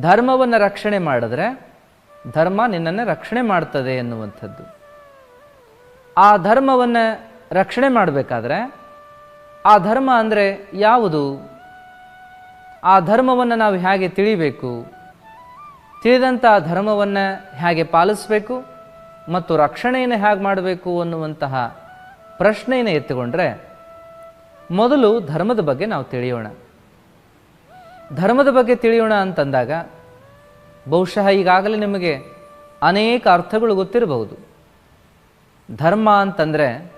ಧರ್ಮವನ್ನು ರಕ್ಷಣೆ ಮಾಡಿದ್ರೆ ಧರ್ಮ ನಿನ್ನನ್ನು ರಕ್ಷಣೆ ಮಾಡ್ತದೆ ಎನ್ನುವಂಥದ್ದು. ಆ ಧರ್ಮವನ್ನು ರಕ್ಷಣೆ ಮಾಡಬೇಕಾದ್ರೆ ಆ ಧರ್ಮ ಅಂದರೆ ಯಾವುದು? ಆ ಧರ್ಮವನ್ನು ನಾವು ಹೇಗೆ ತಿಳಿಬೇಕು? ತಿಳಿದಂಥ ಧರ್ಮವನ್ನು ಹೇಗೆ ಪಾಲಿಸಬೇಕು? ಮತ್ತು ರಕ್ಷಣೆಯನ್ನು ಹೇಗೆ ಮಾಡಬೇಕು ಅನ್ನುವಂತಹ ಪ್ರಶ್ನೆಯನ್ನು ಎತ್ತಿಕೊಂಡ್ರೆ ಮೊದಲು ಧರ್ಮದ ಬಗ್ಗೆ ನಾವು ತಿಳಿಯೋಣ. ಧರ್ಮದ ಬಗ್ಗೆ ತಿಳಿಯೋಣ ಅಂತಂದಾಗ ಬಹುಶಃ ಈಗಾಗಲೇ ನಿಮಗೆ ಅನೇಕ ಅರ್ಥಗಳು ಗೊತ್ತಿರಬಹುದು. ಧರ್ಮ ಅಂತಂದರೆ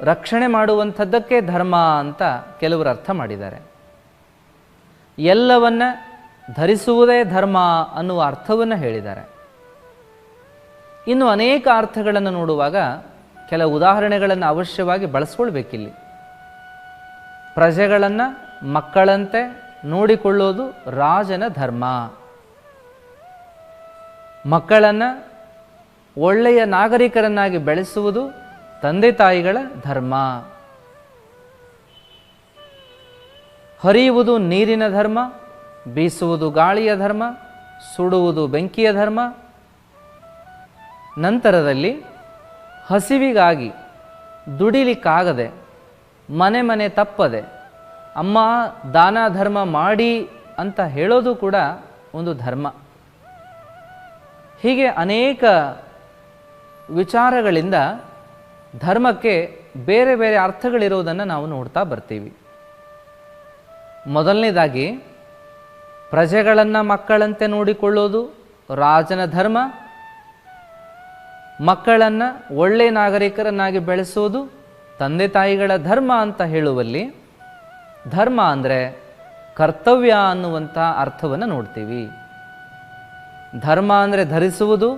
ರಕ್ಷಣೆ ಮಾಡುವಂಥದ್ದಕ್ಕೆ ಧರ್ಮ ಅಂತ ಕೆಲವರು ಅರ್ಥ ಮಾಡಿದ್ದಾರೆ. ಎಲ್ಲವನ್ನ ಧರಿಸುವುದೇ ಧರ್ಮ ಅನ್ನುವ ಅರ್ಥವನ್ನು ಹೇಳಿದ್ದಾರೆ. ಇನ್ನು ಅನೇಕ ಅರ್ಥಗಳನ್ನು ನೋಡುವಾಗ ಕೆಲ ಉದಾಹರಣೆಗಳನ್ನು ಅವಶ್ಯವಾಗಿ ಬಳಸ್ಕೊಳ್ಬೇಕಿಲ್ಲಿ. ಪ್ರಜೆಗಳನ್ನು ಮಕ್ಕಳಂತೆ ನೋಡಿಕೊಳ್ಳೋದು ರಾಜನ ಧರ್ಮ. ಮಕ್ಕಳನ್ನು ಒಳ್ಳೆಯ ನಾಗರಿಕರನ್ನಾಗಿ ಬೆಳೆಸುವುದು ತಂದೆ ತಾಯಿಗಳ ಧರ್ಮ. ಹರಿಯುವುದು ನೀರಿನ ಧರ್ಮ, ಬೀಸುವುದು ಗಾಳಿಯ ಧರ್ಮ, ಸುಡುವುದು ಬೆಂಕಿಯ ಧರ್ಮ. ನಂತರದಲ್ಲಿ ಹಸಿವಿಗಾಗಿ ದುಡಿಲಿಕ್ಕಾಗದೆ ಮನೆ ಮನೆ ತಪ್ಪದೆ ಅಮ್ಮ ದಾನ ಧರ್ಮ ಮಾಡಿ ಅಂತ ಹೇಳೋದು ಕೂಡ ಒಂದು ಧರ್ಮ. ಹೀಗೆ ಅನೇಕ ವಿಚಾರಗಳಿಂದ ಧರ್ಮಕ್ಕೆ ಬೇರೆ ಬೇರೆ ಅರ್ಥಗಳಿರೋದನ್ನು ನಾವು ನೋಡ್ತಾ ಬರ್ತೀವಿ. ಮೊದಲನೇದಾಗಿ, ಪ್ರಜೆಗಳನ್ನು ಮಕ್ಕಳಂತೆ ನೋಡಿಕೊಳ್ಳೋದು ರಾಜನ ಧರ್ಮ, ಮಕ್ಕಳನ್ನು ಒಳ್ಳೆಯ ನಾಗರಿಕರನ್ನಾಗಿ ಬೆಳೆಸೋದು ತಂದೆ ತಾಯಿಗಳ ಧರ್ಮ ಅಂತ ಹೇಳುವಲ್ಲಿ ಧರ್ಮ ಅಂದರೆ ಕರ್ತವ್ಯ ಅನ್ನುವಂಥ ಅರ್ಥವನ್ನು ನೋಡ್ತೀವಿ. ಧರ್ಮ ಅಂದರೆ ಧರಿಸುವುದು,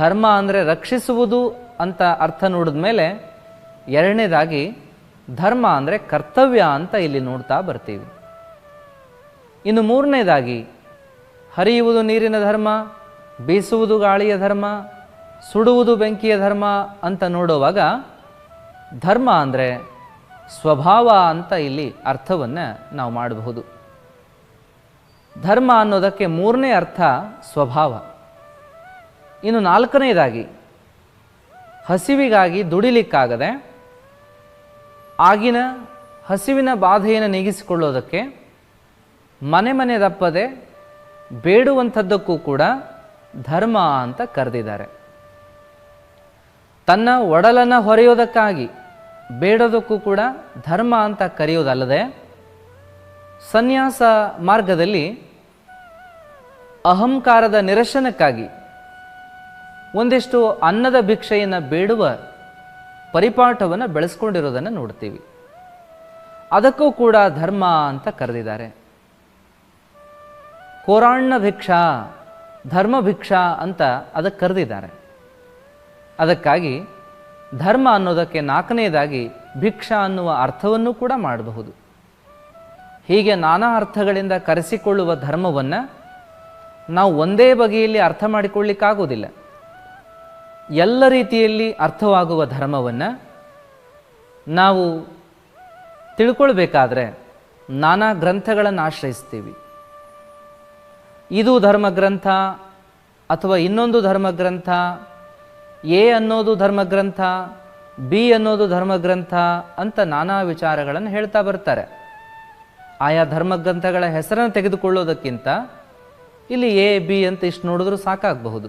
ಧರ್ಮ ಅಂದರೆ ರಕ್ಷಿಸುವುದು ಅಂತ ಅರ್ಥ ನೋಡಿದ ಮೇಲೆ ಎರಡನೇದಾಗಿ ಧರ್ಮ ಅಂದರೆ ಕರ್ತವ್ಯ ಅಂತ ಇಲ್ಲಿ ನೋಡ್ತಾ ಬರ್ತೀವಿ. ಇನ್ನು ಮೂರನೇದಾಗಿ ಹರಿಯುವುದು ನೀರಿನ ಧರ್ಮ, ಬೀಸುವುದು ಗಾಳಿಯ ಧರ್ಮ, ಸುಡುವುದು ಬೆಂಕಿಯ ಧರ್ಮ ಅಂತ ನೋಡುವಾಗ ಧರ್ಮ ಅಂದರೆ ಸ್ವಭಾವ ಅಂತ ಇಲ್ಲಿ ಅರ್ಥವನ್ನು ನಾವು ಮಾಡಬಹುದು. ಧರ್ಮ ಅನ್ನೋದಕ್ಕೆ ಮೂರನೇ ಅರ್ಥ ಸ್ವಭಾವ. ಇನ್ನು ನಾಲ್ಕನೇದಾಗಿ, ಹಸಿವಿಗಾಗಿ ದುಡಿಲಿಕ್ಕಾಗದೆ ಆಗಿನ ಹಸಿವಿನ ಬಾಧೆಯನ್ನು ನೀಗಿಸಿಕೊಳ್ಳೋದಕ್ಕೆ ಮನೆ ಮನೆ ದಪ್ಪದೆ ಬೇಡುವಂಥದ್ದಕ್ಕೂ ಕೂಡ ಧರ್ಮ ಅಂತ ಕರೆದಿದ್ದಾರೆ. ತನ್ನ ಒಡಲನ್ನು ಹೊರೆಯೋದಕ್ಕಾಗಿ ಬೇಡೋದಕ್ಕೂ ಕೂಡ ಧರ್ಮ ಅಂತ ಕರೆಯೋದಲ್ಲದೆ ಸನ್ಯಾಸ ಮಾರ್ಗದಲ್ಲಿ ಅಹಂಕಾರದ ನಿರಶನಕ್ಕಾಗಿ ಒಂದಿಷ್ಟು ಅನ್ನದ ಭಿಕ್ಷೆಯನ್ನು ಬೇಡುವ ಪರಿಪಾಠವನ್ನು ಬೆಳೆಸ್ಕೊಂಡಿರೋದನ್ನು ನೋಡ್ತೀವಿ. ಅದಕ್ಕೂ ಕೂಡ ಧರ್ಮ ಅಂತ ಕರೆದಿದ್ದಾರೆ. ಕೋರಾಣ್ಣ ಭಿಕ್ಷಾ, ಧರ್ಮ ಭಿಕ್ಷಾ ಅಂತ ಅದಕ್ಕೆ ಕರೆದಿದ್ದಾರೆ. ಅದಕ್ಕಾಗಿ ಧರ್ಮ ಅನ್ನೋದಕ್ಕೆ ನಾಲ್ಕನೇದಾಗಿ ಭಿಕ್ಷಾ ಅನ್ನುವ ಅರ್ಥವನ್ನು ಕೂಡ ಮಾಡಬಹುದು. ಹೀಗೆ ನಾನಾ ಅರ್ಥಗಳಿಂದ ಕರೆಸಿಕೊಳ್ಳುವ ಧರ್ಮವನ್ನು ನಾವು ಒಂದೇ ಬಗೆಯಲ್ಲಿ ಅರ್ಥ ಮಾಡಿಕೊಳ್ಳಿಕ್ಕಾಗೋದಿಲ್ಲ ಎಲ್ಲ ರೀತಿಯಲ್ಲಿ ಅರ್ಥವಾಗುವ ಧರ್ಮವನ್ನು ನಾವು ತಿಳ್ಕೊಳ್ಬೇಕಾದ್ರೆ ನಾನಾ ಗ್ರಂಥಗಳನ್ನು ಆಶ್ರಯಿಸ್ತೀವಿ. ಇದು ಧರ್ಮಗ್ರಂಥ ಅಥವಾ ಇನ್ನೊಂದು ಧರ್ಮಗ್ರಂಥ ಎ ಅನ್ನೋದು ಧರ್ಮಗ್ರಂಥ, ಬಿ ಅನ್ನೋದು ಧರ್ಮಗ್ರಂಥ ಅಂತ ನಾನಾ ವಿಚಾರಗಳನ್ನು ಹೇಳ್ತಾ ಬರ್ತಾರೆ. ಆಯಾ ಧರ್ಮಗ್ರಂಥಗಳ ಹೆಸರನ್ನು ತೆಗೆದುಕೊಳ್ಳೋದಕ್ಕಿಂತ ಇಲ್ಲಿ ಎ, ಬಿ ಅಂತ ಇಷ್ಟು ನೋಡಿದ್ರೂ ಸಾಕಾಗಬಹುದು.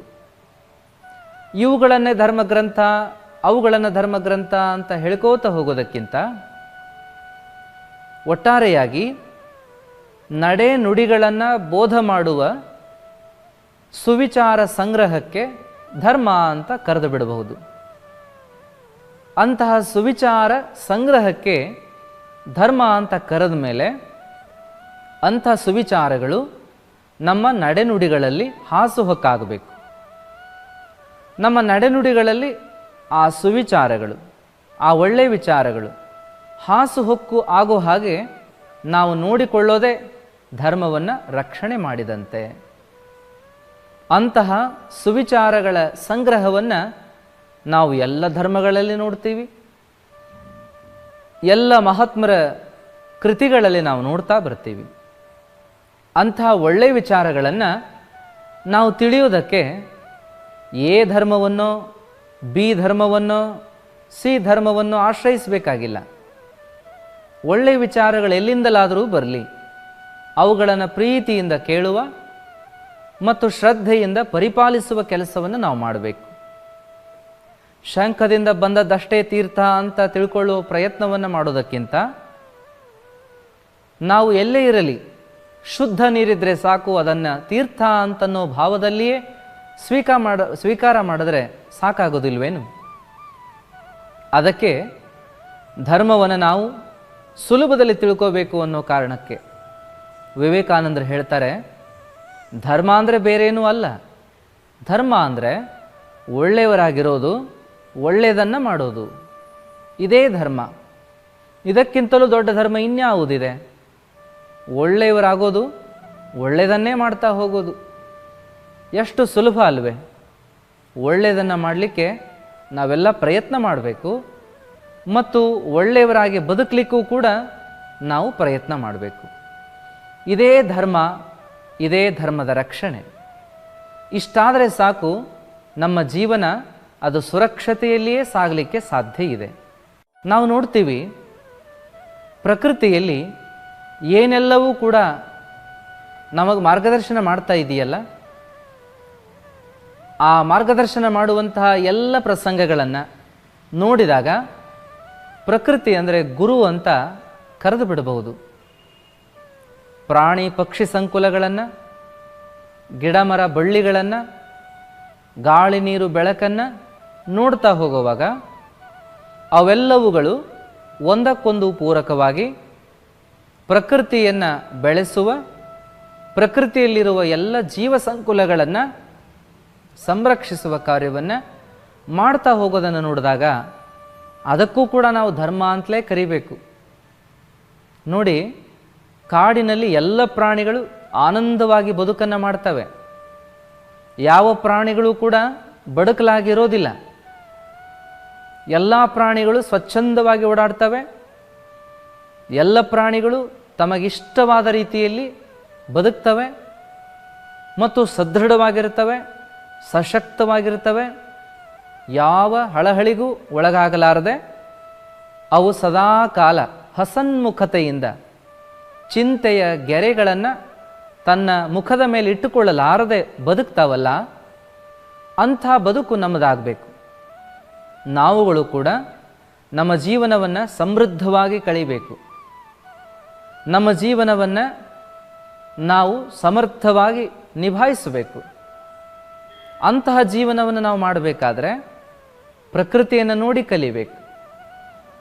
ಇವುಗಳನ್ನೇ ಧರ್ಮಗ್ರಂಥ, ಅವುಗಳನ್ನು ಧರ್ಮಗ್ರಂಥ ಅಂತ ಹೇಳ್ಕೋತ ಹೋಗೋದಕ್ಕಿಂತ ಒಟ್ಟಾರೆಯಾಗಿ ನಡೆ ನುಡಿಗಳನ್ನು ಬೋಧ ಮಾಡುವ ಸುವಿಚಾರ ಸಂಗ್ರಹಕ್ಕೆ ಧರ್ಮ ಅಂತ ಕರೆದು ಬಿಡಬಹುದು. ಅಂತಹ ಸುವಿಚಾರ ಸಂಗ್ರಹಕ್ಕೆ ಧರ್ಮ ಅಂತ ಕರೆದ ಮೇಲೆ ಅಂಥ ಸುವಿಚಾರಗಳು ನಮ್ಮ ನಡೆನುಡಿಗಳಲ್ಲಿ ಹಾಸುಹೊಕ್ಕಾಗಬೇಕು ನಮ್ಮ ನಡೆನುಡಿಗಳಲ್ಲಿ ಆ ಸುವಿಚಾರಗಳು, ಆ ಒಳ್ಳೆಯ ವಿಚಾರಗಳು ಹಾಸುಹೊಕ್ಕು ಆಗೋ ಹಾಗೆ ನಾವು ನೋಡಿಕೊಳ್ಳೋದೇ ಧರ್ಮವನ್ನು ರಕ್ಷಣೆ ಮಾಡಿದಂತೆ. ಅಂತಹ ಸುವಿಚಾರಗಳ ಸಂಗ್ರಹವನ್ನು ನಾವು ಎಲ್ಲ ಧರ್ಮಗಳಲ್ಲಿ ನೋಡ್ತೀವಿ. ಎಲ್ಲ ಮಹಾತ್ಮರ ಕೃತಿಗಳಲ್ಲಿ ನಾವು ನೋಡ್ತಾ ಬರ್ತೀವಿ. ಅಂತಹ ಒಳ್ಳೆಯ ವಿಚಾರಗಳನ್ನು ನಾವು ತಿಳಿಯೋದಕ್ಕೆ ಎ ಧರ್ಮವನ್ನು, ಬಿ ಧರ್ಮವನ್ನು, ಸಿ ಧರ್ಮವನ್ನು ಆಶ್ರಯಿಸಬೇಕಾಗಿಲ್ಲ. ಒಳ್ಳೆಯ ವಿಚಾರಗಳು ಎಲ್ಲಿಂದಲಾದರೂ ಬರಲಿ. ಅವುಗಳನ್ನು ಪ್ರೀತಿಯಿಂದ ಕೇಳುವ ಮತ್ತು ಶ್ರದ್ಧೆಯಿಂದ ಪರಿಪಾಲಿಸುವ ಕೆಲಸವನ್ನು ನಾವು ಮಾಡಬೇಕು. ಶಂಖದಿಂದ ಬಂದದ್ದಷ್ಟೇ ತೀರ್ಥ ಅಂತ ತಿಳ್ಕೊಳ್ಳುವ ಪ್ರಯತ್ನವನ್ನು ಮಾಡೋದಕ್ಕಿಂತ ನಾವು ಎಲ್ಲೇ ಇರಲಿ ಶುದ್ಧ ನೀರಿದ್ರೆ ಸಾಕು, ಅದನ್ನು ತೀರ್ಥ ಅಂತನ್ನೋ ಭಾವದಲ್ಲಿಯೇ ಸ್ವೀಕಾರ ಮಾಡ, ಸ್ವೀಕಾರ ಮಾಡಿದ್ರೆ ಸಾಕಾಗೋದಿಲ್ವೇನು? ಅದಕ್ಕೆ ಧರ್ಮವನ್ನು ನಾವು ಸುಲಭದಲ್ಲಿ ತಿಳ್ಕೋಬೇಕು ಅನ್ನೋ ಕಾರಣಕ್ಕೆ ವಿವೇಕಾನಂದರು ಹೇಳ್ತಾರೆ ಧರ್ಮ ಅಂದರೆ ಬೇರೇನೂ ಅಲ್ಲ. ಧರ್ಮ ಅಂದರೆ ಒಳ್ಳೆಯವರಾಗಿರೋದು, ಒಳ್ಳೆಯದನ್ನು ಮಾಡೋದು. ಇದೇ ಧರ್ಮ. ಇದಕ್ಕಿಂತಲೂ ದೊಡ್ಡ ಧರ್ಮ ಇನ್ಯಾವುದಿದೆ? ಒಳ್ಳೆಯವರಾಗೋದು, ಒಳ್ಳೆಯದನ್ನೇ ಮಾಡ್ತಾ ಹೋಗೋದು. ಎಷ್ಟು ಸುಲಭ ಅಲ್ವೇ? ಒಳ್ಳೆಯದನ್ನು ಮಾಡಲಿಕ್ಕೆ ನಾವೆಲ್ಲ ಪ್ರಯತ್ನ ಮಾಡಬೇಕು ಮತ್ತು ಒಳ್ಳೆಯವರಾಗಿ ಬದುಕಲಿಕ್ಕೂ ಕೂಡ ನಾವು ಪ್ರಯತ್ನ ಮಾಡಬೇಕು. ಇದೇ ಧರ್ಮ ಇದೇ ಧರ್ಮದ ರಕ್ಷಣೆ. ಇಷ್ಟಾದರೆ ಸಾಕು, ನಮ್ಮ ಜೀವನ ಅದು ಸುರಕ್ಷತೆಯಲ್ಲಿಯೇ ಸಾಗಲಿಕ್ಕೆ ಸಾಧ್ಯ ಇದೆ. ನಾವು ನೋಡ್ತೀವಿ, ಪ್ರಕೃತಿಯಲ್ಲಿ ಏನೆಲ್ಲವೂ ಕೂಡ ನಮಗೆ ಮಾರ್ಗದರ್ಶನ ಮಾಡ್ತಾ ಇದೆಯಲ್ಲ? ಆ ಮಾರ್ಗದರ್ಶನ ಮಾಡುವಂತಹ ಎಲ್ಲ ಪ್ರಸಂಗಗಳನ್ನು ನೋಡಿದಾಗ ಪ್ರಕೃತಿ ಅಂದರೆ ಗುರು ಅಂತ ಕರೆದು ಬಿಡಬಹುದು. ಪ್ರಾಣಿ ಪಕ್ಷಿ ಸಂಕುಲಗಳನ್ನು ಗಿಡ ಮರ ಬಳ್ಳಿಗಳನ್ನು, ಗಾಳಿ ನೀರು ಬೆಳಕನ್ನು ನೋಡ್ತಾ ಹೋಗುವಾಗ ಅವೆಲ್ಲವುಗಳು ಒಂದಕ್ಕೊಂದು ಪೂರಕವಾಗಿ ಪ್ರಕೃತಿಯನ್ನು ಬೆಳೆಸುವ, ಪ್ರಕೃತಿಯಲ್ಲಿರುವ ಎಲ್ಲ ಜೀವ ಸಂಕುಲಗಳನ್ನು ಸಂರಕ್ಷಿಸುವ ಕಾರ್ಯವನ್ನು ಮಾಡ್ತಾ ಹೋಗೋದನ್ನು ನೋಡಿದಾಗ ಅದಕ್ಕೂ ಕೂಡ ನಾವು ಧರ್ಮ ಅಂತಲೇ ಕರಿಬೇಕು. ನೋಡಿ ಕಾಡಿನಲ್ಲಿ ಎಲ್ಲ ಪ್ರಾಣಿಗಳು ಆನಂದವಾಗಿ ಬದುಕನ್ನು ಮಾಡ್ತವೆ. ಯಾವ ಪ್ರಾಣಿಗಳು ಕೂಡ ಬಡಕಲಾಗಿರೋದಿಲ್ಲ ಎಲ್ಲ ಪ್ರಾಣಿಗಳು ಸ್ವಚ್ಛಂದವಾಗಿ ಓಡಾಡ್ತವೆ. ಎಲ್ಲ ಪ್ರಾಣಿಗಳು ತಮಗಿಷ್ಟವಾದ ರೀತಿಯಲ್ಲಿ ಬದುಕ್ತವೆ ಮತ್ತು ಸದೃಢವಾಗಿರ್ತವೆ ಸಶಕ್ತವಾಗಿರ್ತವೆ ಯಾವ ಹಳಹಳಿಗೂ ಒಳಗಾಗಲಾರದೆ ಅವು ಸದಾ ಕಾಲ ಹಸನ್ಮುಖತೆಯಿಂದ ಚಿಂತೆಯ ಗೆರೆಗಳನ್ನು ತನ್ನ ಮುಖದ ಮೇಲೆ ಇಟ್ಟುಕೊಳ್ಳಲಾರದೆ ಬದುಕ್ತಾವಲ್ಲ, ಅಂಥ ಬದುಕು ನಮ್ಮದಾಗಬೇಕು ನಾವುಗಳು ಕೂಡ ನಮ್ಮ ಜೀವನವನ್ನು ಸಮೃದ್ಧವಾಗಿ ಕಳಿಬೇಕು. ನಮ್ಮ ಜೀವನವನ್ನು ನಾವು ಸಮರ್ಥವಾಗಿ ನಿಭಾಯಿಸಬೇಕು. ಅಂತಹ ಜೀವನವನ್ನು ನಾವು ಮಾಡಬೇಕಾದ್ರೆ ಪ್ರಕೃತಿಯನ್ನು ನೋಡಿ ಕಲಿಬೇಕು.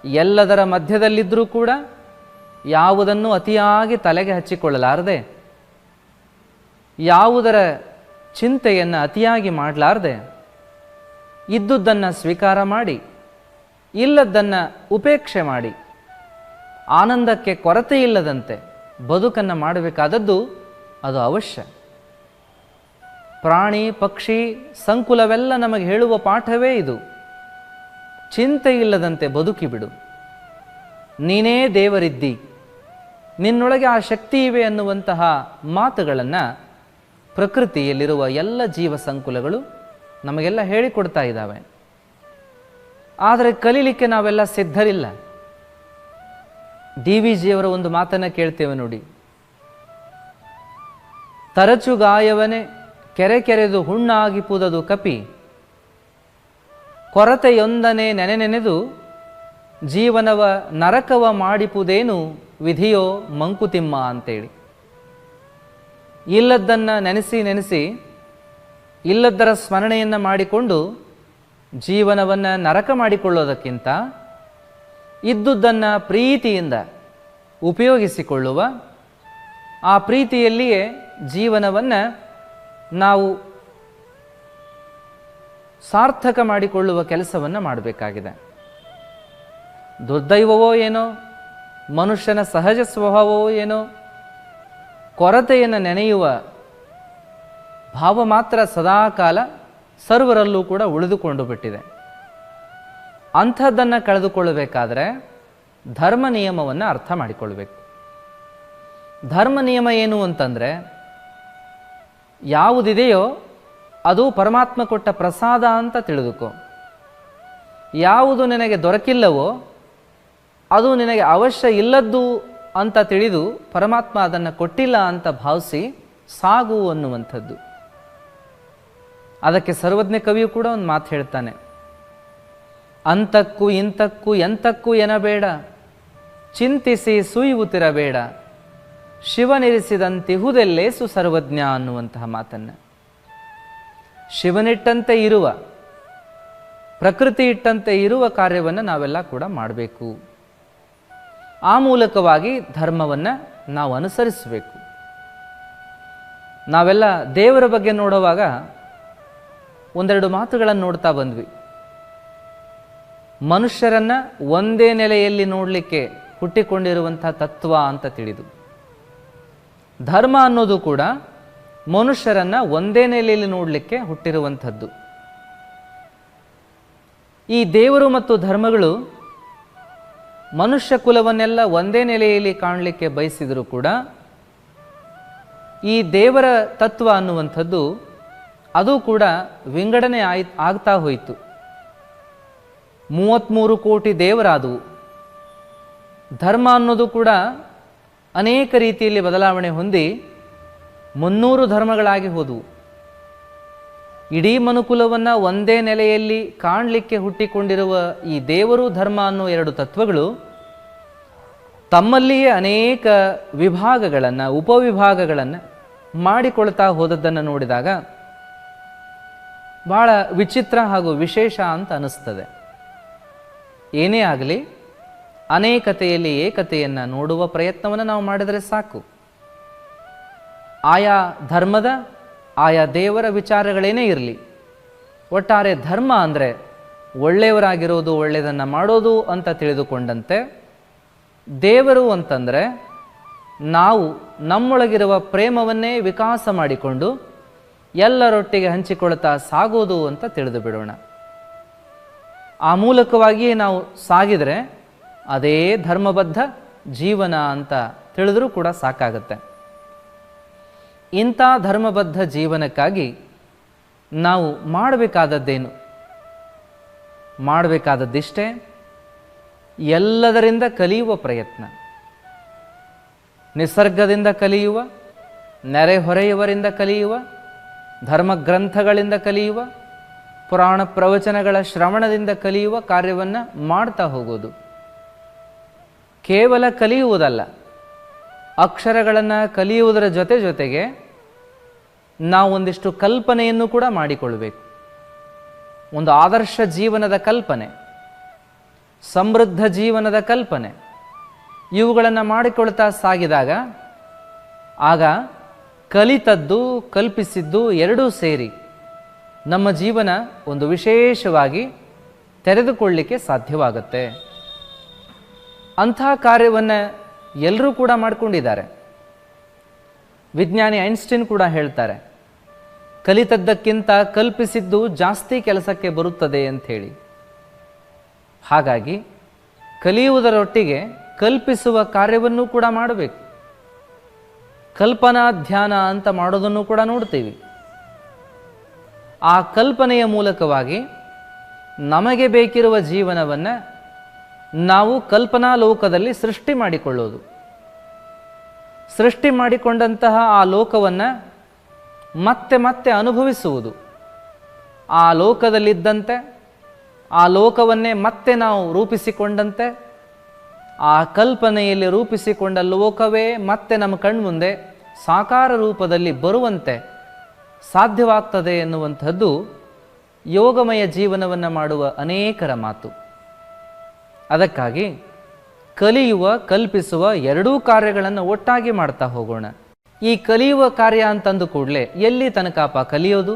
ಎಲ್ಲದರ ಮಧ್ಯದಲ್ಲಿದ್ದರೂ ಕೂಡ ಯಾವುದನ್ನು ಅತಿಯಾಗಿ ತಲೆಗೆ ಹಚ್ಚಿಕೊಳ್ಳಲಾರದೆ, ಯಾವುದರ ಚಿಂತೆಯನ್ನು ಅತಿಯಾಗಿ ಮಾಡಲಾರದೆ, ಇದ್ದುದನ್ನು ಸ್ವೀಕಾರ ಮಾಡಿ, ಇಲ್ಲದ್ದನ್ನು ಉಪೇಕ್ಷೆ ಮಾಡಿ, ಆನಂದಕ್ಕೆ ಕೊರತೆ ಇಲ್ಲದಂತೆ ಬದುಕನ್ನು ಮಾಡಬೇಕಾದದ್ದು ಅದು ಅವಶ್ಯ. ಪ್ರಾಣಿ, ಪಕ್ಷಿ, ಸಂಕುಲವೆಲ್ಲ ನಮಗೆ ಹೇಳುವ ಪಾಠವೇ ಇದು. ಚಿಂತೆ ಇಲ್ಲದಂತೆ ಬದುಕಿಬಿಡು ನೀನೇ ದೇವರಿದ್ದಿ. ನಿನ್ನೊಳಗೆ ಆ ಶಕ್ತಿ ಇವೆ ಅನ್ನುವಂತಹ ಮಾತುಗಳನ್ನು ಪ್ರಕೃತಿಯಲ್ಲಿರುವ ಎಲ್ಲ ಜೀವ ಸಂಕುಲಗಳು ನಮಗೆಲ್ಲ ಹೇಳಿಕೊಡ್ತಾ ಇದ್ದಾವೆ. ಆದರೆ ಕಲೀಲಿಕ್ಕೆ ನಾವೆಲ್ಲ ಸಿದ್ಧರಿಲ್ಲ. ಡಿ ವಿ ಜಿಯವರ ಒಂದು ಮಾತನ್ನು ಕೇಳ್ತೇವೆ ನೋಡಿ. ತರಚು ಗಾಯವನೇ, ಕೆರೆ ಕೆರೆದು ಹುಣ್ಣಾಗಿ ಪುದದು ಕಪಿ. ಕೊರತೆಯೊಂದನೆ ನೆನೆ ನೆನೆದು ಜೀವನವ ನರಕವ ಮಾಡಿಪುದೇನು ವಿಧಿಯೋ ಮಂಕುತಿಮ್ಮ ಅಂತೇಳಿ. ಇಲ್ಲದ್ದನ್ನು ನೆನೆಸಿ ನೆನೆಸಿ, ಇಲ್ಲದ್ದರ ಸ್ಮರಣೆಯನ್ನು ಮಾಡಿಕೊಂಡು ಜೀವನವನ್ನು ನರಕ ಮಾಡಿಕೊಳ್ಳೋದಕ್ಕಿಂತ ಇದ್ದುದನ್ನು ಪ್ರೀತಿಯಿಂದ ಉಪಯೋಗಿಸಿಕೊಳ್ಳುವ ಆ ಪ್ರೀತಿಯಲ್ಲಿಯೇ ಜೀವನವನ್ನು ನಾವು ಸಾರ್ಥಕ ಮಾಡಿಕೊಳ್ಳುವ ಕೆಲಸವನ್ನು ಮಾಡಬೇಕಾಗಿದೆ. ದುರ್ದೈವವೋ ಏನೋ ಮನುಷ್ಯನ ಸಹಜ ಸ್ವಭಾವವೋ ಏನು? ಕೊರತೆಯನ್ನು ನೆನೆಯುವ ಭಾವ ಮಾತ್ರ ಸದಾಕಾಲ ಸರ್ವರಲ್ಲೂ ಕೂಡ ಉಳಿದುಕೊಂಡು ಬಿಟ್ಟಿದೆ. ಅಂಥದ್ದನ್ನು ಕಳೆದುಕೊಳ್ಳಬೇಕಾದ್ರೆ ಧರ್ಮ ನಿಯಮವನ್ನು ಅರ್ಥ ಮಾಡಿಕೊಳ್ಬೇಕು. ಧರ್ಮ ನಿಯಮ ಏನು ಅಂತಂದರೆ ಯಾವುದಿದೆಯೋ ಅದು ಪರಮಾತ್ಮ ಕೊಟ್ಟ ಪ್ರಸಾದ ಅಂತ ತಿಳಿದುಕೋ. ಯಾವುದು ನಿನಗೆ ದೊರಕಿಲ್ಲವೋ ಅದು ನಿನಗೆ ಅವಶ್ಯ ಇಲ್ಲದ್ದು ಅಂತ ತಿಳಿದು ಪರಮಾತ್ಮ ಅದನ್ನು ಕೊಟ್ಟಿಲ್ಲ ಅಂತ ಭಾವಿಸಿ ಸಾಗು ಅನ್ನುವಂಥದ್ದು. ಅದಕ್ಕೆ ಸರ್ವಜ್ಞ ಕವಿಯು ಕೂಡ ಒಂದು ಮಾತು ಹೇಳ್ತಾನೆ. ಅಂತಕ್ಕೂ ಇಂತಕ್ಕೂ ಎಂತಕ್ಕೂ ಎನಬೇಡ. ಚಿಂತಿಸಿ ಸುಯ್ಯುತ್ತಿರಬೇಡ ಶಿವನಿರಿಸಿದಂತಿಹುದೆಲ್ಲೇಸು ಸರ್ವಜ್ಞ ಅನ್ನುವಂತಹ ಮಾತನ್ನು. ಶಿವನಿಟ್ಟಂತೆ ಇರುವ, ಪ್ರಕೃತಿ ಇಟ್ಟಂತೆ ಇರುವ ಕಾರ್ಯವನ್ನು ನಾವೆಲ್ಲ ಕೂಡ ಮಾಡಬೇಕು. ಆ ಮೂಲಕವಾಗಿ ಧರ್ಮವನ್ನು ನಾವು ಅನುಸರಿಸಬೇಕು. ನಾವೆಲ್ಲ ದೇವರ ಬಗ್ಗೆ ನೋಡುವಾಗ ಒಂದೆರಡು ಮಾತುಗಳನ್ನು ನೋಡ್ತಾ ಬಂದ್ವಿ. ಮನುಷ್ಯರನ್ನ ಒಂದೇ ನೆಲೆಯಲ್ಲಿ ನೋಡಲಿಕ್ಕೆ ಹುಟ್ಟಿಕೊಂಡಿರುವಂಥ ತತ್ವ ಅಂತ ತಿಳಿದು. ಧರ್ಮ ಅನ್ನೋದು ಕೂಡ ಮನುಷ್ಯರನ್ನ ಒಂದೇ ನೆಲೆಯಲ್ಲಿ ನೋಡಲಿಕ್ಕೆ ಹುಟ್ಟಿರುವಂಥದ್ದು. ಈ ದೇವರು ಮತ್ತು ಧರ್ಮಗಳು ಮನುಷ್ಯ ಕುಲವನ್ನೆಲ್ಲ ಒಂದೇ ನೆಲೆಯಲ್ಲಿ ಕಾಣಲಿಕ್ಕೆ ಬಯಸಿದರೂ ಕೂಡ ಈ ದೇವರ ತತ್ವ ಅನ್ನುವಂಥದ್ದು ಅದು ಕೂಡ ವಿಂಗಡಣೆ ಆಯ್, ಆಗ್ತಾ ಹೋಯಿತು. ಮೂವತ್ತ್ಮೂರು ಕೋಟಿ ದೇವರಾದವು. ಧರ್ಮ ಅನ್ನೋದು ಕೂಡ ಅನೇಕ ರೀತಿಯಲ್ಲಿ ಬದಲಾವಣೆ ಹೊಂದಿ ಮುನ್ನೂರು ಧರ್ಮಗಳಾಗಿ ಹೋದವು. ಇಡೀ ಮನುಕುಲವನ್ನು ಒಂದೇ ನೆಲೆಯಲ್ಲಿ ಕಾಣಲಿಕ್ಕೆ ಹುಟ್ಟಿಕೊಂಡಿರುವ ಈ ದೇವರು ಧರ್ಮ ಅನ್ನೋ ಎರಡು ತತ್ವಗಳು ತಮ್ಮಲ್ಲಿಯೇ ಅನೇಕ ವಿಭಾಗಗಳನ್ನು, ಉಪವಿಭಾಗಗಳನ್ನು ಮಾಡಿಕೊಳ್ತಾ ಹೋದದ್ದನ್ನು ನೋಡಿದಾಗ ಭಾಳ ವಿಚಿತ್ರ ಹಾಗೂ ವಿಶೇಷ ಅಂತ ಅನಿಸ್ತದೆ ಏನೇ ಆಗಲಿ ಅನೇಕತೆಯಲ್ಲಿ ಏಕತೆಯನ್ನು ನೋಡುವ ಪ್ರಯತ್ನವನ್ನು ನಾವು ಮಾಡಿದರೆ ಸಾಕು. ಆಯಾ ಧರ್ಮದ ಆಯಾ ದೇವರ ವಿಚಾರಗಳೇನೇ ಇರಲಿ, ಒಟ್ಟಾರೆ ಧರ್ಮ ಅಂದರೆ ಒಳ್ಳೆಯವರಾಗಿರೋದು, ಒಳ್ಳೆಯದನ್ನು ಮಾಡೋದು ಅಂತ ತಿಳಿದುಕೊಂಡಂತೆ, ದೇವರು ಅಂತಂದರೆ ನಾವು ನಮ್ಮೊಳಗಿರುವ ಪ್ರೇಮವನ್ನೇ ವಿಕಾಸ ಮಾಡಿಕೊಂಡು ಎಲ್ಲರೊಟ್ಟಿಗೆ ಹಂಚಿಕೊಳ್ತಾ ಸಾಗೋದು ಅಂತ ತಿಳಿದು ಬಿಡೋಣ. ಆ ಮೂಲಕವಾಗಿಯೇ ನಾವು ಸಾಗಿದರೆ ಅದೇ ಧರ್ಮಬದ್ಧ ಜೀವನ ಅಂತ ತಿಳಿದರೂ ಕೂಡ ಸಾಕಾಗತ್ತೆ. ಇಂಥ ಧರ್ಮಬದ್ಧ ಜೀವನಕ್ಕಾಗಿ ನಾವು ಮಾಡಬೇಕಾದದ್ದೇನು? ಮಾಡಬೇಕಾದದ್ದಿಷ್ಟೇ ಎಲ್ಲದರಿಂದ ಕಲಿಯುವ ಪ್ರಯತ್ನ. ನಿಸರ್ಗದಿಂದ ಕಲಿಯುವ ನೆರೆಹೊರೆಯವರಿಂದ ಕಲಿಯುವ, ಧರ್ಮಗ್ರಂಥಗಳಿಂದ ಕಲಿಯುವ, ಪುರಾಣ ಪ್ರವಚನಗಳ ಶ್ರವಣದಿಂದ ಕಲಿಯುವ ಕಾರ್ಯವನ್ನು ಮಾಡ್ತಾ ಹೋಗೋದು. ಕೇವಲ ಕಲಿಯುವುದಲ್ಲ ಅಕ್ಷರಗಳನ್ನು ಕಲಿಯುವುದರ ಜೊತೆ ಜೊತೆಗೆ ನಾವು ಒಂದಿಷ್ಟು ಕಲ್ಪನೆಯನ್ನು ಕೂಡ ಮಾಡಿಕೊಳ್ಬೇಕು ಒಂದು ಆದರ್ಶ ಜೀವನದ ಕಲ್ಪನೆ, ಸಮೃದ್ಧ ಜೀವನದ ಕಲ್ಪನೆ, ಇವುಗಳನ್ನು ಮಾಡಿಕೊಳ್ತಾ ಸಾಗಿದಾಗ ಆಗ ಕಲಿತದ್ದು, ಕಲ್ಪಿಸಿದ್ದು ಎರಡೂ ಸೇರಿ ನಮ್ಮ ಜೀವನ ಒಂದು ವಿಶೇಷವಾಗಿ ತೆರೆದುಕೊಳ್ಳಲಿಕ್ಕೆ ಸಾಧ್ಯವಾಗುತ್ತೆ. ಅಂಥ ಕಾರ್ಯವನ್ನು ಎಲ್ಲರೂ ಕೂಡ ಮಾಡಿಕೊಂಡಿದ್ದಾರೆ. ವಿಜ್ಞಾನಿ ಐನ್ಸ್ಟೀನ್ ಕೂಡ ಹೇಳ್ತಾರೆ, ಕಲಿತದ್ದಕ್ಕಿಂತ ಕಲ್ಪಿಸಿದ್ದು ಜಾಸ್ತಿ ಕೆಲಸಕ್ಕೆ ಬರುತ್ತದೆ ಅಂಥೇಳಿ. ಹಾಗಾಗಿ ಕಲಿಯುವುದರೊಟ್ಟಿಗೆ ಕಲ್ಪಿಸುವ ಕಾರ್ಯವನ್ನು ಕೂಡ ಮಾಡಬೇಕು. ಕಲ್ಪನಾ ಧ್ಯಾನ ಅಂತ ಮಾಡೋದನ್ನು ಕೂಡ ನೋಡ್ತೀವಿ. ಆ ಕಲ್ಪನೆಯ ಮೂಲಕವಾಗಿ ನಮಗೆ ಬೇಕಿರುವ ಜೀವನವನ್ನು ನಾವು ಕಲ್ಪನಾ ಲೋಕದಲ್ಲಿ ಸೃಷ್ಟಿ ಮಾಡಿಕೊಳ್ಳೋದು. ಸೃಷ್ಟಿ ಮಾಡಿಕೊಂಡಂತಹ ಆ ಲೋಕವನ್ನು ಮತ್ತೆ ಮತ್ತೆ ಅನುಭವಿಸುವುದು. ಆ ಲೋಕದಲ್ಲಿದ್ದಂತೆ, ಆ ಲೋಕವನ್ನೇ ಮತ್ತೆ ನಾವು ರೂಪಿಸಿಕೊಂಡಂತೆ, ಆ ಕಲ್ಪನೆಯಲ್ಲಿ ರೂಪಿಸಿಕೊಂಡ ಲೋಕವೇ ಮತ್ತೆ ನಮ್ಮ ಕಣ್ಮುಂದೆ ಸಾಕಾರ ರೂಪದಲ್ಲಿ ಬರುವಂತೆ ಸಾಧ್ಯವಾಗ್ತದೆ ಎನ್ನುವಂಥದ್ದು ಯೋಗಮಯ ಜೀವನವನ್ನು ಮಾಡುವ ಅನೇಕರ ಮಾತು. ಅದಕ್ಕಾಗಿ ಕಲಿಯುವ, ಕಲ್ಪಿಸುವ ಎರಡೂ ಕಾರ್ಯಗಳನ್ನು ಒಟ್ಟಾಗಿ ಮಾಡ್ತಾ ಹೋಗೋಣ. ಈ ಕಲಿಯುವ ಕಾರ್ಯ ಅಂತಂದು ಕೂಡಲೇ ಎಲ್ಲಿ ತನಕಪ್ಪ ಕಲಿಯೋದು?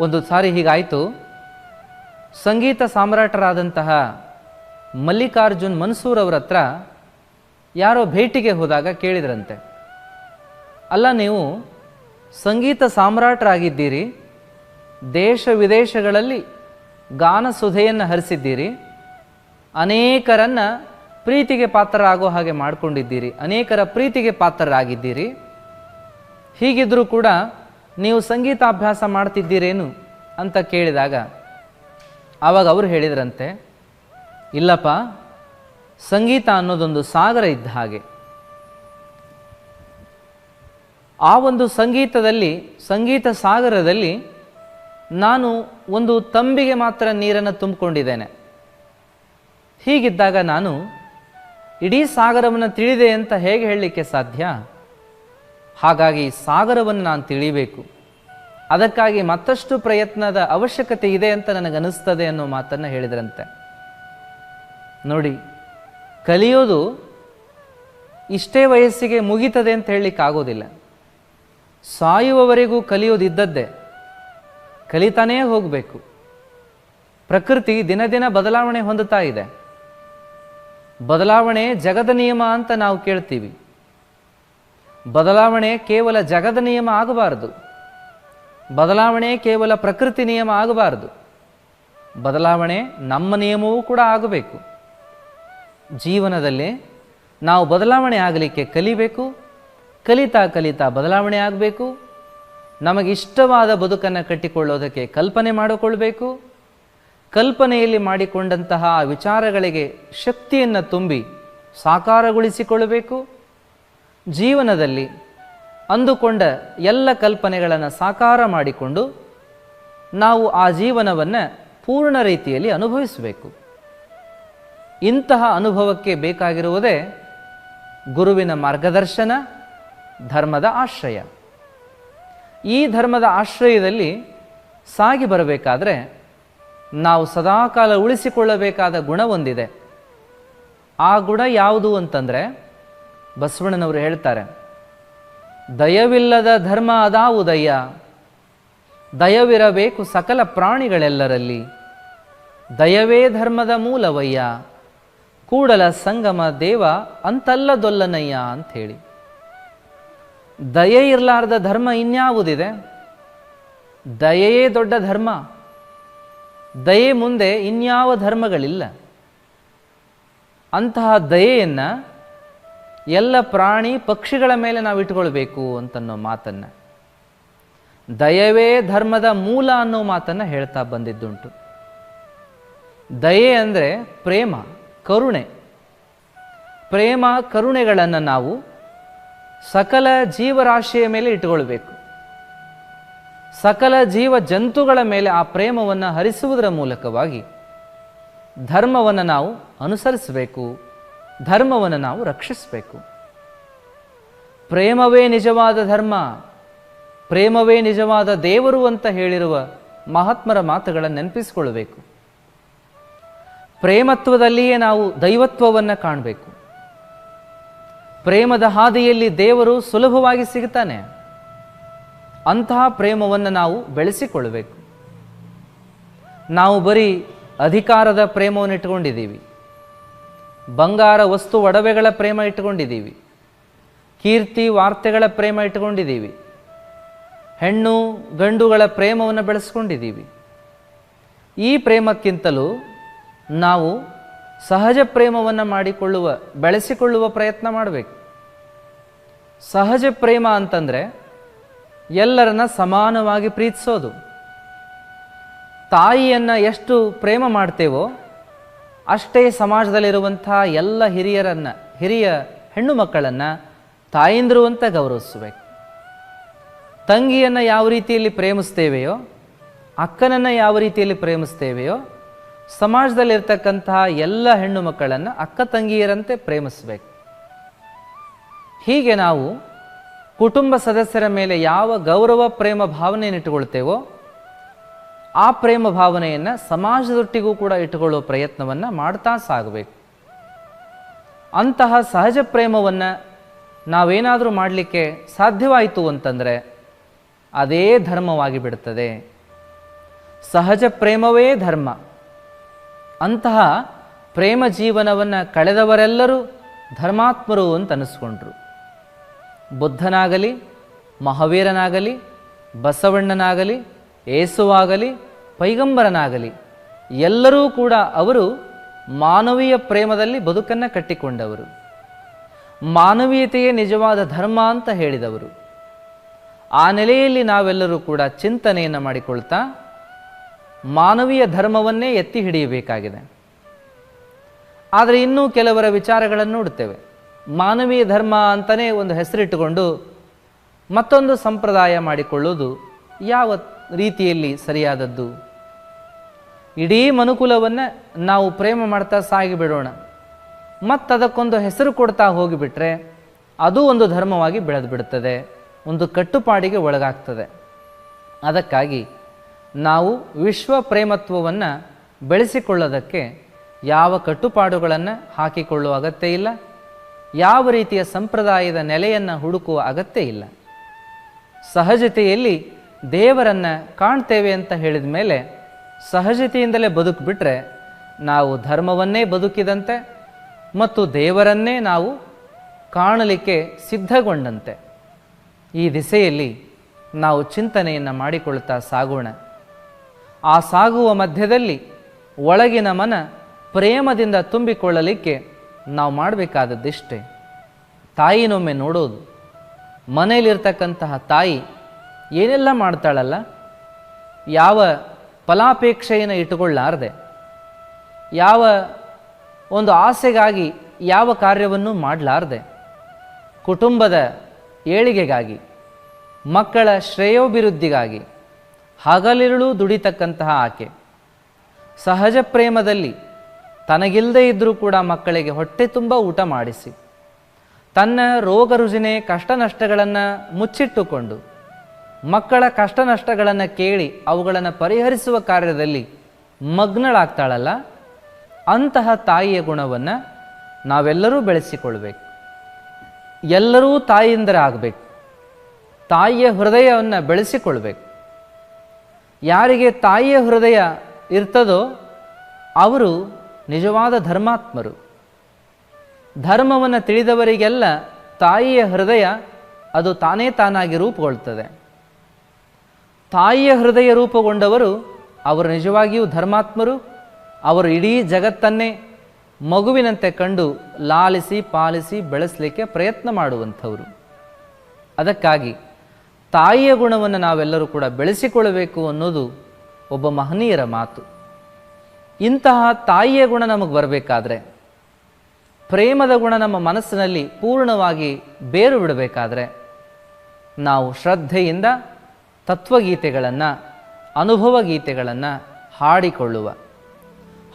ಒಂದು ಸಾರಿ ಹೀಗಾಯಿತು. ಸಂಗೀತ ಸಾಮ್ರಾಟರಾದಂತಹ ಮಲ್ಲಿಕಾರ್ಜುನ್ ಮನ್ಸೂರ್ ಅವರ ಹತ್ರ ಯಾರೋ ಭೇಟಿಗೆ ಹೋದಾಗ ಕೇಳಿದ್ರಂತೆ. ಅಲ್ಲ, ನೀವು ಸಂಗೀತ ಸಾಮ್ರಾಟರಾಗಿದ್ದೀರಿ, ದೇಶ ವಿದೇಶಗಳಲ್ಲಿ ಗಾನ ಸುಧೆಯನ್ನು ಹರಿಸಿದ್ದೀರಿ. ಅನೇಕರನ್ನು ಪ್ರೀತಿಗೆ ಪಾತ್ರರಾಗೋ ಹಾಗೆ ಮಾಡಿಕೊಂಡಿದ್ದೀರಿ. ಅನೇಕರ ಪ್ರೀತಿಗೆ ಪಾತ್ರರಾಗಿದ್ದೀರಿ. ಹೀಗಿದ್ದರೂ ಕೂಡ ನೀವು ಸಂಗೀತಾಭ್ಯಾಸ ಮಾಡ್ತಿದ್ದೀರೇನು ಅಂತ ಕೇಳಿದಾಗ ಆವಾಗ ಅವರು ಹೇಳಿದ್ರಂತೆ, ಇಲ್ಲಪ್ಪ, ಸಂಗೀತ ಅನ್ನೋದೊಂದು ಸಾಗರ ಇದ್ದ ಹಾಗೆ. ಆ ಒಂದು ಸಂಗೀತದಲ್ಲಿ, ಸಂಗೀತ ಸಾಗರದಲ್ಲಿ ನಾನು ಒಂದು ತಂಬಿಗೆ ಮಾತ್ರ ನೀರನ್ನು ತುಂಬಿಕೊಂಡಿದ್ದೇನೆ. ಹೀಗಿದ್ದಾಗ ನಾನು ಇಡೀ ಸಾಗರವನ್ನು ತಿಳಿದೆ ಅಂತ ಹೇಗೆ ಹೇಳಲಿಕ್ಕೆ ಸಾಧ್ಯ? ಹಾಗಾಗಿ ಸಾಗರವನ್ನು ನಾನು ತಿಳಿಬೇಕು. ಅದಕ್ಕಾಗಿ ಮತ್ತಷ್ಟು ಪ್ರಯತ್ನದ ಅವಶ್ಯಕತೆ ಇದೆ ಅಂತ ನನಗನ್ನಿಸ್ತದೆ ಅನ್ನೋ ಮಾತನ್ನು ಹೇಳಿದ್ರಂತೆ. ನೋಡಿ, ಕಲಿಯೋದು ಇಷ್ಟೇ ವಯಸ್ಸಿಗೆ ಮುಗೀತದೆ ಅಂತ ಹೇಳಲಿಕ್ಕೆ ಆಗೋದಿಲ್ಲ ಸಾಯುವವರೆಗೂ ಕಲಿಯೋದಿದ್ದದ್ದೇ. ಕಲಿತಾನೇ ಹೋಗಬೇಕು. ಪ್ರಕೃತಿ ದಿನ ದಿನ ಬದಲಾವಣೆ ಹೊಂದುತ್ತಾ ಇದೆ. ಬದಲಾವಣೆ ಜಗದ ನಿಯಮ ಅಂತ ನಾವು ಕೇಳ್ತೀವಿ. ಬದಲಾವಣೆ ಕೇವಲ ಜಗದ ನಿಯಮ ಆಗಬಾರದು. ಬದಲಾವಣೆ ಕೇವಲ ಪ್ರಕೃತಿ ನಿಯಮ ಆಗಬಾರದು. ಬದಲಾವಣೆ ನಮ್ಮ ನಿಯಮವೂ ಕೂಡ ಆಗಬೇಕು. ಜೀವನದಲ್ಲಿ ನಾವು ಬದಲಾವಣೆ ಆಗಲಿಕ್ಕೆ ಕಲಿಬೇಕು. ಕಲಿತಾ ಕಲಿತಾ ಬದಲಾವಣೆ ಆಗಬೇಕು. ನಮಗಿಷ್ಟವಾದ ಬದುಕನ್ನು ಕಟ್ಟಿಕೊಳ್ಳೋದಕ್ಕೆ ಕಲ್ಪನೆ ಮಾಡಿಕೊಳ್ಬೇಕು. ಕಲ್ಪನೆಯಲ್ಲಿ ಮಾಡಿಕೊಂಡಂತಹ ವಿಚಾರಗಳಿಗೆ ಶಕ್ತಿಯನ್ನು ತುಂಬಿ ಸಾಕಾರಗೊಳಿಸಿಕೊಳ್ಳಬೇಕು. ಜೀವನದಲ್ಲಿ ಅಂದುಕೊಂಡ ಎಲ್ಲ ಕಲ್ಪನೆಗಳನ್ನು ಸಾಕಾರ ಮಾಡಿಕೊಂಡು ನಾವು ಆ ಜೀವನವನ್ನು ಪೂರ್ಣ ರೀತಿಯಲ್ಲಿ ಅನುಭವಿಸಬೇಕು. ಇಂತಹ ಅನುಭವಕ್ಕೆ ಬೇಕಾಗಿರುವುದೇ ಗುರುವಿನ ಮಾರ್ಗದರ್ಶನ, ಧರ್ಮದ ಆಶ್ರಯ. ಈ ಧರ್ಮದ ಆಶ್ರಯದಲ್ಲಿ ಸಾಗಿ ಬರಬೇಕಾದ್ರೆ ನಾವು ಸದಾಕಾಲ ಉಳಿಸಿಕೊಳ್ಳಬೇಕಾದ ಗುಣ ಒಂದಿದೆ. ಆ ಗುಣ ಯಾವುದು ಅಂತಂದರೆ ಬಸವಣ್ಣನವರು ಹೇಳ್ತಾರೆ, ದಯವಿಲ್ಲದ ಧರ್ಮ ಅದಾವುದಯ್ಯ ದಯವಿರಬೇಕು ಸಕಲ ಪ್ರಾಣಿಗಳೆಲ್ಲರಲ್ಲಿ. ದಯವೇ ಧರ್ಮದ ಮೂಲವಯ್ಯ, ಕೂಡಲ ಸಂಗಮ ದೇವ ಅಂತಲ್ಲದೊಲ್ಲನಯ್ಯ ಅಂಥೇಳಿ. ದಯೆ ಇರಲಾರ್ದ ಧರ್ಮ ಇನ್ಯಾವುದಿದೆ? ದಯೆಯೇ ದೊಡ್ಡ ಧರ್ಮ. ದಯೆ ಮುಂದೆ ಇನ್ಯಾವ ಧರ್ಮಗಳಿಲ್ಲ. ಅಂತಹ ದಯೆಯನ್ನು ಎಲ್ಲ ಪ್ರಾಣಿ ಪಕ್ಷಿಗಳ ಮೇಲೆ ನಾವು ಇಟ್ಕೊಳ್ಬೇಕು ಅಂತನ್ನೋ ಮಾತನ್ನು. ದಯವೇ ಧರ್ಮದ ಮೂಲ ಅನ್ನೋ ಮಾತನ್ನು ಹೇಳ್ತಾ ಬಂದಿದ್ದುಂಟು. ದಯೆ ಅಂದರೆ ಪ್ರೇಮ, ಕರುಣೆ. ಪ್ರೇಮ, ಕರುಣೆಗಳನ್ನು ನಾವು ಸಕಲ ಜೀವರಾಶಿಯ ಮೇಲೆ ಇಟ್ಟುಕೊಳ್ಬೇಕು ಸಕಲ ಜೀವ ಜಂತುಗಳ ಮೇಲೆ ಆ ಪ್ರೇಮವನ್ನು ಹರಿಸುವುದರ ಮೂಲಕವಾಗಿ ಧರ್ಮವನ್ನು ನಾವು ಅನುಸರಿಸಬೇಕು. ಧರ್ಮವನ್ನು ನಾವು ರಕ್ಷಿಸಬೇಕು. ಪ್ರೇಮವೇ ನಿಜವಾದ ಧರ್ಮ, ಪ್ರೇಮವೇ ನಿಜವಾದ ದೇವರು ಅಂತ ಹೇಳಿರುವ ಮಹಾತ್ಮರ ಮಾತುಗಳನ್ನು ನೆನಪಿಸಿಕೊಳ್ಬೇಕು ಪ್ರೇಮತ್ವದಲ್ಲಿಯೇ ನಾವು ದೈವತ್ವವನ್ನು ಕಾಣಬೇಕು. ಪ್ರೇಮದ ಹಾದಿಯಲ್ಲಿ ದೇವರು ಸುಲಭವಾಗಿ ಸಿಗುತ್ತಾನೆ. ಅಂತಹ ಪ್ರೇಮವನ್ನು ನಾವು ಬೆಳೆಸಿಕೊಳ್ಳಬೇಕು. ನಾವು ಬರೀ ಅಧಿಕಾರದ ಪ್ರೇಮವನ್ನು ಇಟ್ಕೊಂಡಿದ್ದೀವಿ ಬಂಗಾರ ವಸ್ತು ಒಡವೆಗಳ ಪ್ರೇಮ ಇಟ್ಕೊಂಡಿದ್ದೀವಿ ಕೀರ್ತಿ ವಾರ್ತೆಗಳ ಪ್ರೇಮ ಇಟ್ಕೊಂಡಿದ್ದೀವಿ ಹೆಣ್ಣು ಗಂಡುಗಳ ಪ್ರೇಮವನ್ನು ಬೆಳೆಸ್ಕೊಂಡಿದ್ದೀವಿ. ಈ ಪ್ರೇಮಕ್ಕಿಂತಲೂ ನಾವು ಸಹಜ ಪ್ರೇಮವನ್ನು ಮಾಡಿಕೊಳ್ಳುವ, ಬೆಳೆಸಿಕೊಳ್ಳುವ ಪ್ರಯತ್ನ ಮಾಡಬೇಕು. ಸಹಜ ಪ್ರೇಮ ಅಂತಂದರೆ ಎಲ್ಲರನ್ನ ಸಮಾನವಾಗಿ ಪ್ರೀತಿಸೋದು. ತಾಯಿಯನ್ನು ಎಷ್ಟು ಪ್ರೇಮ ಮಾಡ್ತೇವೋ ಅಷ್ಟೇ ಸಮಾಜದಲ್ಲಿರುವಂಥ ಎಲ್ಲ ಹಿರಿಯರನ್ನು, ಹಿರಿಯ ಹೆಣ್ಣು ಮಕ್ಕಳನ್ನು ತಾಯಿಂದರು ಅಂತ ಗೌರವಿಸಬೇಕು. ತಂಗಿಯನ್ನು ಯಾವ ರೀತಿಯಲ್ಲಿ ಪ್ರೇಮಿಸ್ತೇವೆಯೋ, ಅಕ್ಕನನ್ನು ಯಾವ ರೀತಿಯಲ್ಲಿ ಪ್ರೇಮಿಸ್ತೇವೆಯೋ, ಸಮಾಜದಲ್ಲಿರ್ತಕ್ಕಂತಹ ಎಲ್ಲ ಹೆಣ್ಣು ಮಕ್ಕಳನ್ನು ಅಕ್ಕ ತಂಗಿಯರಂತೆ ಪ್ರೇಮಿಸಬೇಕು. ಹೀಗೆ ನಾವು ಕುಟುಂಬ ಸದಸ್ಯರ ಮೇಲೆ ಯಾವ ಗೌರವ, ಪ್ರೇಮ ಭಾವನೆಯನ್ನು ಇಟ್ಟುಕೊಳ್ತೇವೋ ಆ ಪ್ರೇಮ ಭಾವನೆಯನ್ನು ಸಮಾಜದೊಟ್ಟಿಗೂ ಕೂಡ ಇಟ್ಟುಕೊಳ್ಳುವ ಪ್ರಯತ್ನವನ್ನು ಮಾಡ್ತಾ ಸಾಗಬೇಕು. ಅಂತಹ ಸಹಜ ಪ್ರೇಮವನ್ನು ನಾವೇನಾದರೂ ಮಾಡಲಿಕ್ಕೆ ಸಾಧ್ಯವಾಯಿತು ಅಂತಂದರೆ ಅದೇ ಧರ್ಮವಾಗಿ ಬಿಡುತ್ತದೆ. ಸಹಜ ಪ್ರೇಮವೇ ಧರ್ಮ. ಅಂತಹ ಪ್ರೇಮ ಜೀವನವನ್ನು ಕಳೆದವರೆಲ್ಲರೂ ಧರ್ಮಾತ್ಮರು ಅಂತ ಅನಿಸ್ಕೊಂಡ್ರು ಬುದ್ಧನಾಗಲಿ, ಮಹಾವೀರನಾಗಲಿ, ಬಸವಣ್ಣನಾಗಲಿ, ಏಸುವಾಗಲಿ, ಪೈಗಂಬರನಾಗಲಿ, ಎಲ್ಲರೂ ಕೂಡ ಅವರು ಮಾನವೀಯ ಪ್ರೇಮದಲ್ಲಿ ಬದುಕನ್ನು ಕಟ್ಟಿಕೊಂಡವರು. ಮಾನವೀಯತೆಯೇ ನಿಜವಾದ ಧರ್ಮ ಅಂತ ಹೇಳಿದವರು. ಆ ನೆಲೆಯಲ್ಲಿ ನಾವೆಲ್ಲರೂ ಕೂಡ ಚಿಂತನೆಯನ್ನು ಮಾಡಿಕೊಳ್ತಾ ಮಾನವೀಯ ಧರ್ಮವನ್ನೇ ಎತ್ತಿ ಹಿಡಿಯಬೇಕಾಗಿದೆ. ಆದರೆ ಇನ್ನೂ ಕೆಲವರ ವಿಚಾರಗಳನ್ನು ನೋಡುತ್ತೇವೆ ಮಾನವೀಯ ಧರ್ಮ ಅಂತಲೇ ಒಂದು ಹೆಸರಿಟ್ಟುಕೊಂಡು ಮತ್ತೊಂದು ಸಂಪ್ರದಾಯ ಮಾಡಿಕೊಳ್ಳುವುದು ಯಾವ ರೀತಿಯಲ್ಲಿ ಸರಿಯಾದದ್ದು? ಇಡೀ ಮನುಕುಲವನ್ನು ನಾವು ಪ್ರೇಮ ಮಾಡ್ತಾ ಸಾಗಿಬಿಡೋಣ ಮತ್ತು ಅದಕ್ಕೊಂದು ಹೆಸರು ಕೊಡ್ತಾ ಹೋಗಿಬಿಟ್ರೆ ಅದು ಒಂದು ಧರ್ಮವಾಗಿ ಬೆಳೆದು ಬಿಡುತ್ತದೆ ಒಂದು ಕಟ್ಟುಪಾಡಿಗೆ ಒಳಗಾಗ್ತದೆ. ಅದಕ್ಕಾಗಿ ನಾವು ವಿಶ್ವ ಪ್ರೇಮತ್ವವನ್ನು ಬೆಳೆಸಿಕೊಳ್ಳೋದಕ್ಕೆ ಯಾವ ಕಟ್ಟುಪಾಡುಗಳನ್ನು ಹಾಕಿಕೊಳ್ಳುವ ಅಗತ್ಯ ಇಲ್ಲ. ಯಾವ ರೀತಿಯ ಸಂಪ್ರದಾಯದ ನೆಲೆಯನ್ನು ಹುಡುಕುವ ಅಗತ್ಯ ಇಲ್ಲ. ಸಹಜತೆಯಲ್ಲಿ ದೇವರನ್ನು ಕಾಣ್ತೇವೆ ಅಂತ ಹೇಳಿದ ಮೇಲೆ ಸಹಜತೆಯಿಂದಲೇ ಬದುಕಿಬಿಟ್ರೆ ನಾವು ಧರ್ಮವನ್ನೇ ಬದುಕಿದಂತೆ ಮತ್ತು ದೇವರನ್ನೇ ನಾವು ಕಾಣಲಿಕ್ಕೆ ಸಿದ್ಧಗೊಂಡಂತೆ. ಈ ದಿಸೆಯಲ್ಲಿ ನಾವು ಚಿಂತನೆಯನ್ನು ಮಾಡಿಕೊಳ್ತಾ ಸಾಗೋಣ. ಆ ಸಾಗುವ ಮಧ್ಯದಲ್ಲಿ ಒಳಗಿನ ಮನ ಪ್ರೇಮದಿಂದ ತುಂಬಿಕೊಳ್ಳಲಿಕ್ಕೆ ನಾವು ಮಾಡಬೇಕಾದದ್ದಿಷ್ಟೇ. ತಾಯಿನೊಮ್ಮೆ ನೋಡೋದು. ಮನೆಯಲ್ಲಿರ್ತಕ್ಕಂತಹ ತಾಯಿ ಏನೆಲ್ಲ ಮಾಡ್ತಾಳಲ್ಲ? ಯಾವ ಫಲಾಪೇಕ್ಷೆಯನ್ನು ಇಟ್ಟುಕೊಳ್ಳಾರದೆ. ಯಾವ ಒಂದು ಆಸೆಗಾಗಿ ಯಾವ ಕಾರ್ಯವನ್ನು ಮಾಡಲಾರದೆ. ಕುಟುಂಬದ ಏಳಿಗೆಗಾಗಿ, ಮಕ್ಕಳ ಶ್ರೇಯೋಭಿವೃದ್ಧಿಗಾಗಿ, ಹಗಲಿರುಳು ದುಡಿತಕ್ಕಂತಹ ಆಕೆ. ಸಹಜ ಪ್ರೇಮದಲ್ಲಿ ತನಗಿಲ್ಲದೆ ಇದ್ದರೂ ಕೂಡ ಮಕ್ಕಳಿಗೆ ಹೊಟ್ಟೆ ತುಂಬ ಊಟ ಮಾಡಿಸಿ. ತನ್ನ ರೋಗ ರುಜಿನೆ ಕಷ್ಟ ನಷ್ಟಗಳನ್ನು ಮುಚ್ಚಿಟ್ಟುಕೊಂಡು, ಮಕ್ಕಳ ಕಷ್ಟ ನಷ್ಟಗಳನ್ನು ಕೇಳಿ ಅವುಗಳನ್ನು ಪರಿಹರಿಸುವ ಕಾರ್ಯದಲ್ಲಿ ಮಗ್ನಳಾಗ್ತಾಳಲ್ಲ, ಅಂತಹ ತಾಯಿಯ ಗುಣವನ್ನು ನಾವೆಲ್ಲರೂ ಬೆಳೆಸಿಕೊಳ್ಬೇಕು. ಎಲ್ಲರೂ ತಾಯಿಯಿಂದರ ಆಗಬೇಕು. ತಾಯಿಯ ಹೃದಯವನ್ನು ಬೆಳೆಸಿಕೊಳ್ಬೇಕು. ಯಾರಿಗೆ ತಾಯಿಯ ಹೃದಯ ಇರ್ತದೋ, ಅವರು ನಿಜವಾದ ಧರ್ಮಾತ್ಮರು. ಧರ್ಮವನ್ನು ತಿಳಿದವರಿಗೆಲ್ಲ ತಾಯಿಯ ಹೃದಯ ಅದು ತಾನೇ ತಾನಾಗಿ ರೂಪುಗೊಳ್ತದೆ. ತಾಯಿಯ ಹೃದಯ ರೂಪುಗೊಂಡವರು ಅವರು ನಿಜವಾಗಿಯೂ ಧರ್ಮಾತ್ಮರು, ಅವರು ಇಡೀ ಜಗತ್ತನ್ನೇ ಮಗುವಿನಂತೆ ಕಂಡು ಲಾಲಿಸಿ ಪಾಲಿಸಿ ಬೆಳೆಸಲಿಕ್ಕೆ ಪ್ರಯತ್ನ ಮಾಡುವಂಥವರು. ಅದಕ್ಕಾಗಿ ತಾಯಿಯ ಗುಣವನ್ನು ನಾವೆಲ್ಲರೂ ಕೂಡ ಬೆಳೆಸಿಕೊಳ್ಳಬೇಕು ಅನ್ನೋದು ಒಬ್ಬ ಮಹನೀಯರ ಮಾತು. ಇಂತಹ ತಾಯಿಯ ಗುಣ ನಮಗೆ ಬರಬೇಕಾದ್ರೆ, ಪ್ರೇಮದ ಗುಣ ನಮ್ಮ ಮನಸ್ಸಿನಲ್ಲಿ ಪೂರ್ಣವಾಗಿ ಬೇರು ಬಿಡಬೇಕಾದ್ರೆ, ನಾವು ಶ್ರದ್ಧೆಯಿಂದ ತತ್ವಗೀತೆಗಳನ್ನು ಅನುಭವ ಗೀತೆಗಳನ್ನು ಹಾಡಿಕೊಳ್ಳುವ.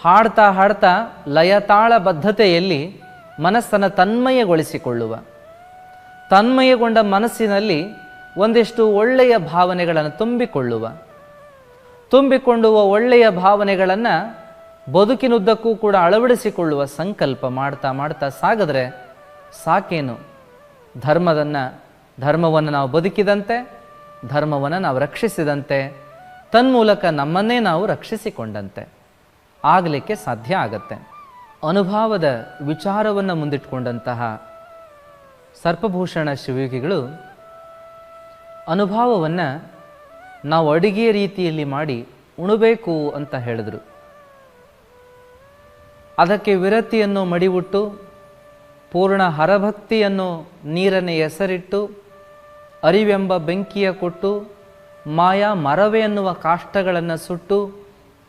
ಹಾಡ್ತಾ ಹಾಡ್ತಾ ಲಯತಾಳ ಬದ್ಧತೆಯಲ್ಲಿ ಮನಸ್ಸನ್ನು ತನ್ಮಯಗೊಳಿಸಿಕೊಳ್ಳುವ. ತನ್ಮಯಗೊಂಡ ಮನಸ್ಸಿನಲ್ಲಿ ಒಂದಿಷ್ಟು ಒಳ್ಳೆಯ ಭಾವನೆಗಳನ್ನು ತುಂಬಿಕೊಳ್ಳುವ. ತುಂಬಿಕೊಳ್ಳುವ ಒಳ್ಳೆಯ ಭಾವನೆಗಳನ್ನು ಬದುಕಿನುದ್ದಕ್ಕೂ ಕೂಡ ಅಳವಡಿಸಿಕೊಳ್ಳುವ ಸಂಕಲ್ಪ ಮಾಡ್ತಾ ಮಾಡ್ತಾ ಸಾಗಿದ್ರೆ ಸಾಕೇನು? ಧರ್ಮದನ್ನು, ಧರ್ಮವನ್ನು ನಾವು ಬದುಕಿದಂತೆ, ಧರ್ಮವನ್ನು ನಾವು ರಕ್ಷಿಸಿದಂತೆ, ತನ್ಮೂಲಕ ನಮ್ಮನ್ನೇ ನಾವು ರಕ್ಷಿಸಿಕೊಂಡಂತೆ, ಆಗಲಿಕ್ಕೆ ಸಾಧ್ಯ ಆಗತ್ತೆ. ಅನುಭಾವದ ವಿಚಾರವನ್ನು ಮುಂದಿಟ್ಕೊಂಡಂತಹ ಸರ್ಪಭೂಷಣ ಶಿವಯೋಗಿಗಳು ಅನುಭಾವವನ್ನು ನಾವು ಅಡುಗೆಯ ರೀತಿಯಲ್ಲಿ ಮಾಡಿ ಉಣಬೇಕು ಅಂತ ಹೇಳಿದರು. ಅದಕ್ಕೆ ವಿರತಿಯನ್ನು ಮಡಿವುಟ್ಟು, ಪೂರ್ಣ ಹರಭಕ್ತಿಯನ್ನು ನೀರನ್ನು ಹೆಸರಿಟ್ಟು ಅರಿವೆಂಬ ಬೆಂಕಿಯ ಕೊಟ್ಟು, ಮಾಯಾ ಮರವೆ ಎನ್ನುವ ಕಾಷ್ಟಗಳನ್ನು ಸುಟ್ಟು,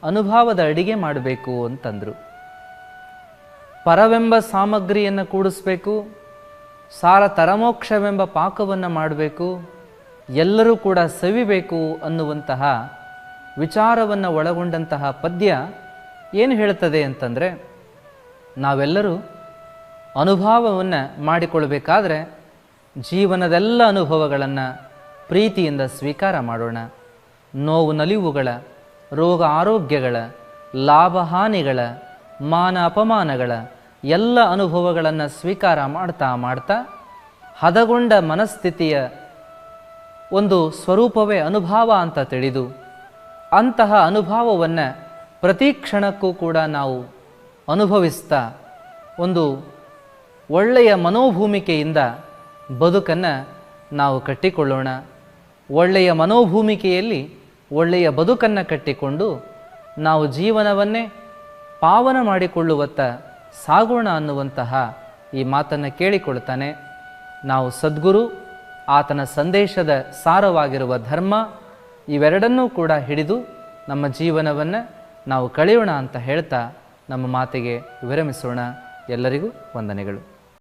ಅನುಭವದ ಅಡಿಗೆ ಮಾಡಬೇಕು ಅಂತಂದರು. ಪರವೆಂಬ ಸಾಮಗ್ರಿಯನ್ನು ಕೂಡಿಸ್ಬೇಕು, ಸಾರ ತರಮೋಕ್ಷವೆಂಬ ಪಾಕವನ್ನು ಮಾಡಬೇಕು, ಎಲ್ಲರೂ ಕೂಡ ಸವಿಬೇಕು ಅನ್ನುವಂತಹ ವಿಚಾರವನ್ನು ಒಳಗೊಂಡಂತಹ ಪದ್ಯ ಏನು ಹೇಳ್ತದೆ ಅಂತಂದರೆ ನಾವೆಲ್ಲರೂ ಅನುಭವವನ್ನು ಮಾಡಿಕೊಳ್ಳಬೇಕಾದ್ರೆ ಜೀವನದೆಲ್ಲ ಅನುಭವಗಳನ್ನು ಪ್ರೀತಿಯಿಂದ ಸ್ವೀಕಾರ ಮಾಡೋಣ. ನೋವು ನಲಿವುಗಳ, ರೋಗ ಆರೋಗ್ಯಗಳ, ಲಾಭ ಹಾನಿಗಳ, ಮಾನ ಅಪಮಾನಗಳ ಎಲ್ಲ ಅನುಭವಗಳನ್ನು ಸ್ವೀಕಾರ ಮಾಡ್ತಾ ಮಾಡ್ತಾ ಹದಗೊಂಡ ಮನಸ್ಥಿತಿಯ ಒಂದು ಸ್ವರೂಪವೇ ಅನುಭವ ಅಂತ ತಿಳಿದು ಅಂತಹ ಅನುಭವವನ್ನು ಪ್ರತಿ ಕ್ಷಣಕ್ಕೂ ಕೂಡ ನಾವು ಅನುಭವಿಸ್ತಾ ಒಂದು ಒಳ್ಳೆಯ ಮನೋಭೂಮಿಕೆಯಿಂದ ಬದುಕನ್ನು ನಾವು ಕಟ್ಟಿಕೊಳ್ಳೋಣ. ಒಳ್ಳೆಯ ಮನೋಭೂಮಿಕೆಯಲ್ಲಿ ಒಳ್ಳೆಯ ಬದುಕನ್ನು ಕಟ್ಟಿಕೊಂಡು ನಾವು ಜೀವನವನ್ನೇ ಪಾವನ ಮಾಡಿಕೊಳ್ಳುವತ್ತ ಸಾಗೋಣ ಅನ್ನುವಂತಹ ಈ ಮಾತನ್ನು ಕೇಳಿಕೊಳ್ತಾನೆ ನಾವು ಸದ್ಗುರು, ಆತನ ಸಂದೇಶದ ಸಾರವಾಗಿರುವ ಧರ್ಮ ಇವೆರಡನ್ನೂ ಕೂಡ ಹಿಡಿದು ನಮ್ಮ ಜೀವನವನ್ನು ನಾವು ಕಳೆಯೋಣ ಅಂತ ಹೇಳ್ತಾ ನಮ್ಮ ಮಾತಿಗೆ ವಿರಮಿಸೋಣ. ಎಲ್ಲರಿಗೂ ವಂದನೆಗಳು.